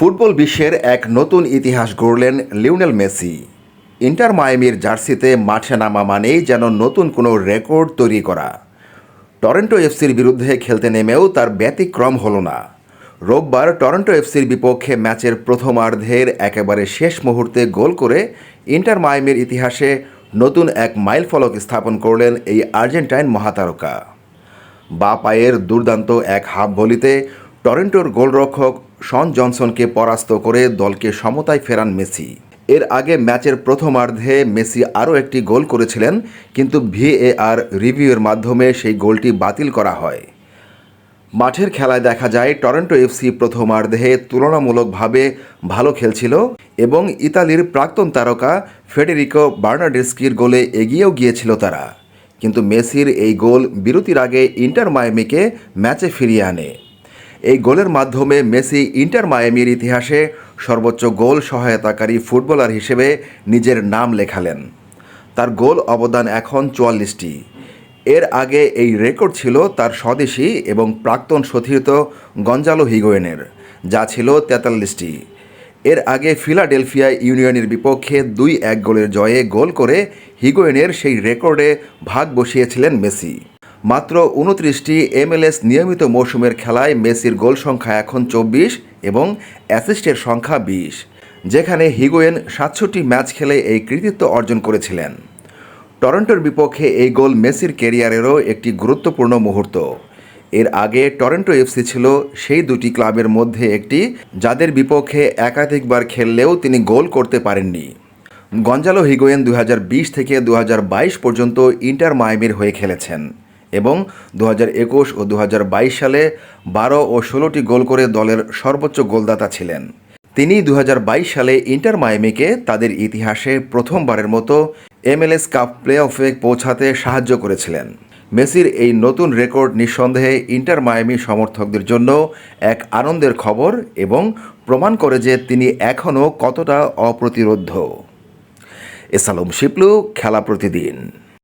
Football বিশ্বের এক নতুন ইতিহাস গড়লেন লিওনেল মেসি। ইন্টার মায়ামির জার্সিতে মাঠে নামা মানেই যেন নতুন কোনো রেকর্ড তৈরি করা। টরেন্টো এফসির বিরুদ্ধে খেলতে নেমেও তার ব্যতিক্রম হলো না। রোববার টরন্টো এফসির বিপক্ষে ম্যাচের প্রথমার্ধের একেবারে শেষ মুহূর্তে গোল করে ইন্টার মায়ামির ইতিহাসে নতুন এক মাইল ফলক স্থাপন করলেন এই আর্জেন্টাইন মহাতারকা। বা পায়ের দুর্দান্ত এক হাফ ভলিতে টরেন্টোর গোলরক্ষক শন জনসনকে পরাস্ত করে দলকে সমতায় ফেরান মেসি। এর আগে ম্যাচের প্রথমার্ধে মেসি আরও একটি গোল করেছিলেন, কিন্তু ভিএআর রিভিউয়ের মাধ্যমে সেই গোলটি বাতিল করা হয়। মাঠের খেলায় দেখা যায়, টরন্টো এফসি প্রথমার্ধে তুলনামূলকভাবে ভালো খেলছিল এবং ইতালির প্রাক্তন তারকা ফেডেরিকো বার্নাডেস্কির গোলে এগিয়েও গিয়েছিল তারা। কিন্তু মেসির এই গোল বিরতির আগে ইন্টার মায়ামিকে ম্যাচে ফিরিয়ে আনে। এই গোলের মাধ্যমে মেসি ইন্টার মায়ামির ইতিহাসে সর্বোচ্চ গোল সহায়তাকারী ফুটবলার হিসেবে নিজের নাম লেখালেন। তার গোল অবদান এখন চুয়াল্লিশটি। এর আগে এই রেকর্ড ছিল তার স্বদেশী এবং প্রাক্তন সতীর্থ গঞ্জালো হিগোয়েনের, যা ছিল তেতাল্লিশটি। এর আগে ফিলাডেলফিয়া ইউনিয়নের বিপক্ষে দুই এক গোলের জয়ে গোল করে হিগোয়েনের সেই রেকর্ডে ভাগ বসিয়েছিলেন মেসি। মাত্র উনত্রিশটি এমএলএস নিয়মিত মৌসুমের খেলায় মেসির গোল সংখ্যা এখন চব্বিশ এবং অ্যাসিস্টের সংখ্যা বিশ, যেখানে হিগোয়েন সাতষট্টি ম্যাচ খেলে এই কৃতিত্ব অর্জন করেছিলেন। টরন্টোর বিপক্ষে এই গোল মেসির ক্যারিয়ারেরও একটি গুরুত্বপূর্ণ মুহূর্ত। এর আগে টরন্টো এফসি ছিল সেই দুটি ক্লাবের মধ্যে একটি, যাদের বিপক্ষে একাধিকবার খেললেও তিনি গোল করতে পারেননি। গঞ্জালো হিগোয়েন দু হাজার বিশ থেকে দু হাজার বাইশ পর্যন্ত ইন্টার মায়ামির হয়ে খেলেছেন। এবং দু একুশ ও দু বাইশ সালে বারো ও ষোলোটি গোল করে দলের সর্বোচ্চ গোলদাতা ছিলেন। তিনি দু বাইশ সালে ইন্টার মায়ামিকে তাদের ইতিহাসে প্রথমবারের মতো এমএলএস কাপ প্লে অফে পৌঁছাতে সাহায্য করেছিলেন। মেসির এই নতুন রেকর্ড নিঃসন্দেহে ইন্টার মায়ামি সমর্থকদের জন্য এক আনন্দের খবর এবং প্রমাণ করে যে তিনি এখনও কতটা অপ্রতিরোধ্য এসালম শিপলু, খেলা প্রতিদিন।